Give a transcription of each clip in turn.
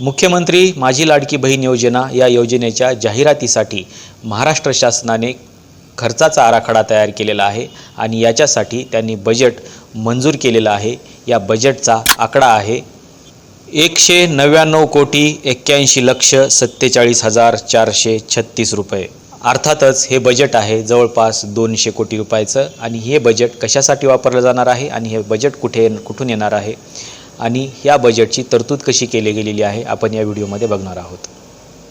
मुख्यमंत्री माझी लाडकी बहीण योजना या योजनेच्या जाहिरातीसाठी महाराष्ट्र शासनाने खर्चाचा आराखडा तयार केलेला आहे आणि याच्यासाठी त्यांनी बजेट मंजूर केलेलं आहे. या बजेटचा आकडा आहे एकशे नव्याण्णव कोटी एक्क्याऐंशी लक्ष सत्तेचाळीस हजार चारशे छत्तीस रुपये. अर्थातच हे बजेट आहे जवळपास दोनशे कोटी रुपयाचं आणि हे बजेट कशासाठी वापरलं जाणार आहे आणि हे बजेट कुठे कुठून येणार आहे? आणि या बजेटची तरतूद कशी केली गेलेली आहे आपण या व्हिडिओमध्ये बघणार आहोत.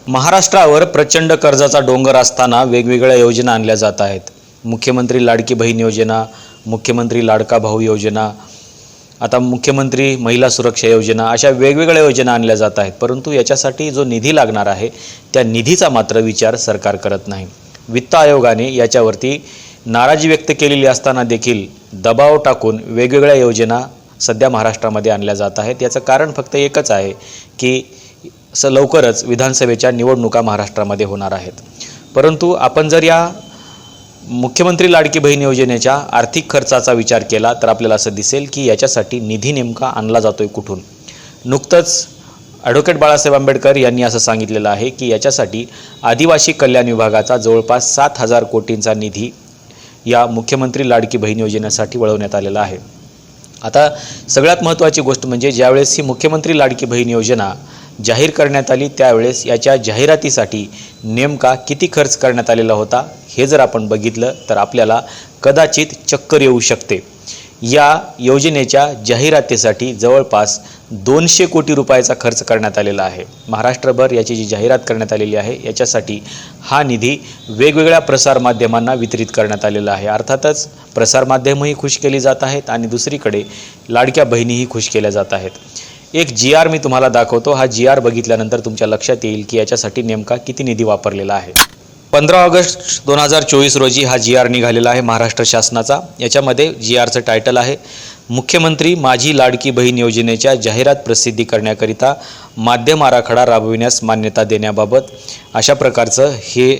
महाराष्ट्रावर प्रचंड कर्जाचा डोंगर असताना वेगवेगळ्या योजना आणल्या जात आहेत. मुख्यमंत्री लाडकी बहीण योजना मुख्यमंत्री लाडका भाऊ योजना आता मुख्यमंत्री महिला सुरक्षा योजना अशा वेगवेगळ्या योजना आणल्या जात आहेत. परंतु याच्यासाठी जो निधी लागणार आहे त्या निधीचा मात्र विचार सरकार करत नाही. वित्त आयोगाने याच्यावरती नाराजी व्यक्त केलेली असताना देखील दबाव टाकून वेगवेगळ्या योजना सध्या महाराष्ट्रामध्ये आणल्या जात आहेत. याचं कारण फक्त एकच आहे की स लवकरच विधानसभेच्या निवडणुका महाराष्ट्रामध्ये होणार आहेत. परंतु आपण जर या मुख्यमंत्री लाडकी बहीण योजनेच्या आर्थिक खर्चाचा विचार केला तर आपल्याला असं दिसेल की याच्यासाठी निधी नेमका आणला जातो आहे कुठून? नुकतंच ॲडव्होकेट बाळासाहेब आंबेडकर यांनी असं सांगितलेलं आहे की याच्यासाठी आदिवासी कल्याण विभागाचा जवळपास सात हजार कोटींचा निधी या मुख्यमंत्री लाडकी बहीण योजनेसाठी वळवण्यात आलेला आहे. आता सगळ्यात महत्त्वाची गोष्ट म्हणजे ज्यावेळेस ही मुख्यमंत्री लाडकी बहीण योजना जाहीर करण्यात आली त्यावेळेस याच्या जाहिरातीसाठी नेमका किती खर्च करण्यात आलेला होता हे जर आपण बघितलं तर आपल्याला कदाचित चक्कर येऊ शकते. या योजनेच्या जाहिरातीसाठी जवळपास दोनशे कोटी रुपयाचा खर्च करण्यात आलेला आहे. महाराष्ट्रभर याची जी जाहिरात करण्यात आलेली आहे याच्यासाठी हा निधी वेगवेगळ्या प्रसारमाध्यमांना वितरित करण्यात आलेला आहे. अर्थातच प्रसारमाध्यमही खुश केली जात आहेत आणि दुसरीकडे लाडक्या बहिणीही खुश केल्या जात आहेत. एक जी आर मी तुम्हाला दाखवतो. हा जी आर बघितल्यानंतर तुमच्या लक्षात येईल की याच्यासाठी नेमका किती निधी वापरलेला आहे. पंधरा ऑगस्ट दोन हजार चोवीस रोजी हा जी आर निघालेला आहे महाराष्ट्र शासनाचा. याच्यामध्ये जी आरचं टायटल आहे मुख्यमंत्री माझी लाडकी बहीण योजनेच्या जाहिरात प्रसिद्धी करण्याकरिता माध्यम आराखडा राबविण्यास मान्यता देण्याबाबत अशा प्रकारचं हे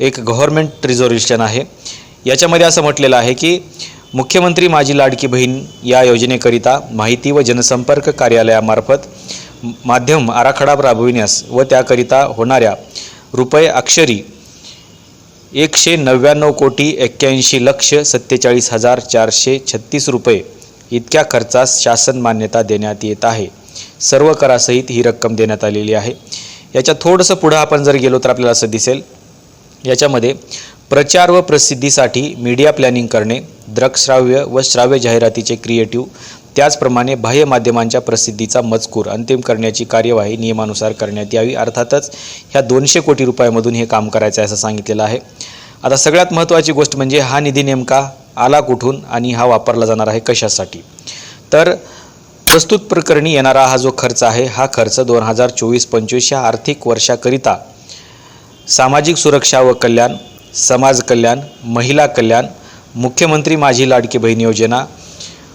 एक गव्हर्मेंट रिझोल्युशन आहे. याच्यामध्ये असं म्हटलेलं आहे की मुख्यमंत्री माझी लाडकी बहीण या योजनेकरिता माहिती व जनसंपर्क कार्यालयामार्फत माध्यम आराखडा राबविण्यास व त्याकरिता होणाऱ्या रुपये अक्षरी एकशे नव्याण्णव कोटी एक्क्याऐंशी लक्ष सत्तेचाळीस हजार चारशे छत्तीस रुपये इतक्या खर्चास शासन मान्यता देण्यात येत आहे. सर्व करासहित ही रक्कम देण्यात आलेली आहे. याच्या थोडंसं पुढं आपण जर गेलो तर आपल्याला असं दिसेल. याच्यामध्ये प्रचार व प्रसिद्धीसाठी मीडिया प्लॅनिंग करणे दृकश्राव्य व श्राव्य जाहिरातीचे क्रिएटिव्ह त्याचप्रमाणे बाह्य माध्यमांच्या प्रसिद्धीचा मजकूर अंतिम करण्याची कार्यवाही नियमानुसार करण्यात यावी. अर्थातच ह्या दोनशे कोटी रुपयामधून हे काम करायचं आहे असं सांगितलेलं आहे. आता सगळ्यात महत्त्वाची गोष्ट म्हणजे हा निधी नेमका आला कुठून आणि हा वापरला जाणार आहे कशासाठी? तर प्रस्तुत प्रकरणी येणारा हा जो खर्च आहे हा खर्च दोन हजार चोवीस पंचवीस या आर्थिक वर्षाकरिता सामाजिक सुरक्षा व कल्याण समाज कल्याण महिला कल्याण मुख्यमंत्री माझी लाडकी बहीण योजना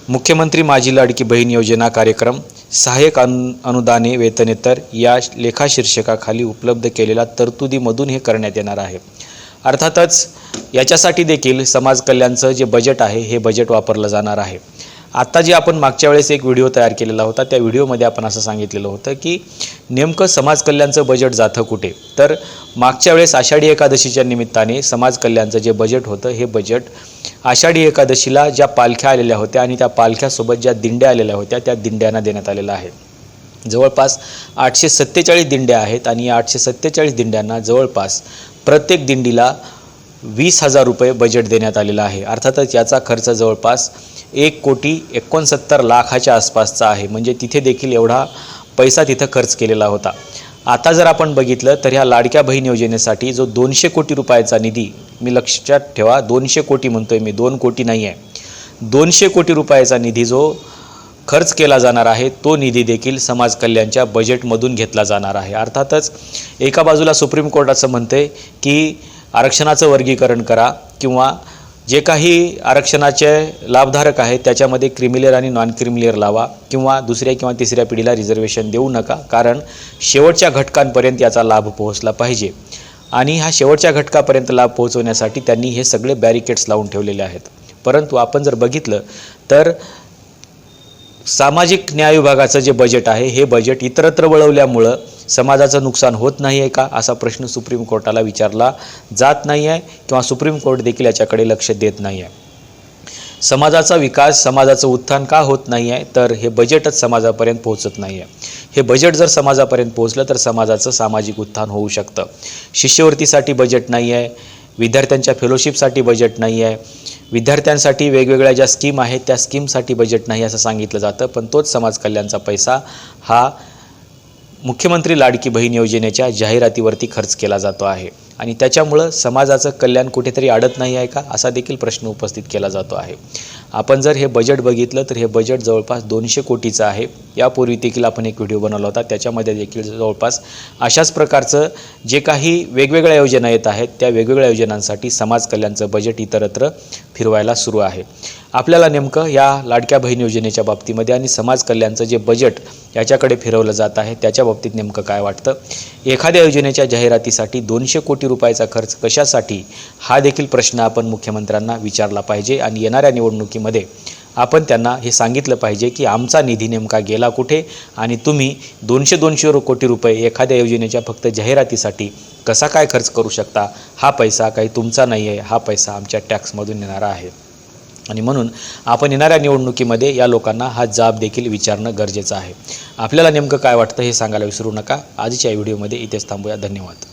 मुख्यमंत्री माझी लाडकी बहीण योजना कार्यक्रम सहाय्यक अनु अनुदाने वेतनेतर या लेखाशीर्षकाखाली उपलब्ध केलेल्या तरतुदीमधून हे करण्यात येणार आहे. अर्थातच याच्यासाठी देखील समाज कल्याणचं जे बजेट आहे हे बजेट वापरलं जाणार आहे. आत्ता जे आपण मागच्या वेळेस एक व्हिडिओ तयार केलेला होता त्या व्हिडिओमध्ये आपण असं सांगितलेलं होतं की नेमकं समाज कल्याणचं बजेट जातं कुठे? तर मागच्या वेळेस आषाढी एकादशीच्या निमित्ताने समाज कल्याणचं जे बजेट होतं हे बजेट आषाढी एकादशीला ज्या पालख्या आलेल्या होत्या आणि त्या पालख्यासोबत ज्या दिंड्या आलेल्या होत्या त्या दिंड्यांना देण्यात आलेलं आहे. जवळपास आठशे सत्तेचाळीस दिंड्या आहेत आणि या आठशे सत्तेचाळीस दिंड्यांना जवळपास प्रत्येक दिंडीला वीस हजार रुपये बजेट देण्यात आलेलं आहे. अर्थातच याचा खर्च जवळपास एक कोटी एकोणसत्तर लाखाच्या आसपासचा आहे. म्हणजे तिथे देखील एवढा पैसा तिथं खर्च केलेला होता. आता जर आपण बघितलं तर ह्या लाडक्या बहीण योजनेसाठी जो दोनशे कोटी रुपयाचा निधी मी लक्षात ठेवा दोनशे कोटी म्हणतो आहे मी दोन कोटी नाही आहे. दोनशे कोटी रुपयाचा निधी जो खर्च केला जाणार आहे तो निधी देखील समाज कल्याणच्या बजेटमधून घेतला जाणार आहे. अर्थातच एका बाजूला सुप्रीम कोर्ट असं म्हणते की आरक्षणाचं वर्गीकरण करा किंवा जे काही आरक्षणाचे लाभधारक आहेत त्याच्यामध्ये क्रिमिलेअर आणि नॉन क्रिमिलेअर लावा किंवा दुसऱ्या किंवा तिसऱ्या पिढीला रिझर्वेशन देऊ नका कारण शेवटच्या घटकांपर्यंत याचा लाभ पोहोचला पाहिजे. आणि हा शेवटच्या घटकापर्यंत लाभ पोहोचवण्यासाठी त्यांनी हे सगळे बॅरिकेड्स लावून ठेवलेले आहेत. परंतु आपण जर बघितलं तर सामाजिक न्याय विभागाचं जे बजेट आहे हे बजेट इतरत्र वळवल्यामुळं समाजाचं नुकसान होत नाही आहे का? असा प्रश्न सुप्रीम कोर्टाला विचारला जात नाही आहे किंवा सुप्रीम कोर्ट देखील याच्याकडे लक्ष देत नाही आहे समाजाचा विकास समाजाचं उत्थान का होत नाही आहे तर हे बजेटच समाजापर्यंत पोहोचत नाही आहे हे बजेट जर समाजापर्यंत पोहोचलं तर समाजाचं सामाजिक उत्थान होऊ शकतं. शिष्यवृत्तीसाठी बजेट नाही आहे विद्यार्थ्यांच्या फेलोशिपसाठी बजेट नाही आहे विद्यार्थ्यांसाठी वेगवेगळ्या ज्या स्कीम आहेत त्या स्कीमसाठी बजेट नाही असं सांगितलं जातं पण तोच समाज कल्याणचा पैसा हा मुख्यमंत्री लाडकी बहीण योजनेच्या जाहिरातीवरती खर्च केला जातो आहे. आणि त्याच्यामुळं समाजाचं कल्याण कुठेतरी अडत नाही आहे का? असा देखील प्रश्न उपस्थित केला जातो आहे. आपण जर हे बजेट बघितलं तर हे बजेट जवळपास दोनशे कोटीचं आहे. यापूर्वी देखील आपण एक व्हिडिओ बनवला होता. त्याच्यामध्ये देखील जवळपास अशाच प्रकारचं जे काही वेगवेगळ्या योजना येत आहेत त्या वेगवेगळ्या योजनांसाठी समाज कल्याणचं बजेट इतरत्र फिरवायला सुरू आहे. आपल्याला नेमकं या लाडक्या बहीण योजनेच्या बाबतीमध्ये आणि समाज कल्याणचं जे बजेट याच्याकडे फिरवलं जात आहे त्याच्या बाबतीत नेमकं काय वाटतं? एखाद्या योजनेच्या जाहिरातीसाठी दोनशे कोटी रुपयाचा खर्च कशासाठी? हा देखील प्रश्न आपण मुख्यमंत्र्यांना विचारला पाहिजे आणि येणाऱ्या निवडणुकीमध्ये आपण त्यांना हे सांगितलं पाहिजे की आमचा निधी नेमका गेला कुठे आणि तुम्ही दोनशे दोनशे रु- कोटी रुपये एखाद्या योजनेच्या फक्त जाहिरातीसाठी कसा काय खर्च करू शकता? हा पैसा काही तुमचा नाही आहे हा पैसा आमच्या टॅक्समधून येणारा आहे. आणि म्हणून आपण येणाऱ्या निवडणुकीमध्ये या लोकांना हा जाब देखील विचारणं गरजेचं आहे. आपल्याला नेमकं काय वाटतं हे सांगायला विसरू नका. आजच्या व्हिडिओमध्ये इथेच थांबूया. धन्यवाद.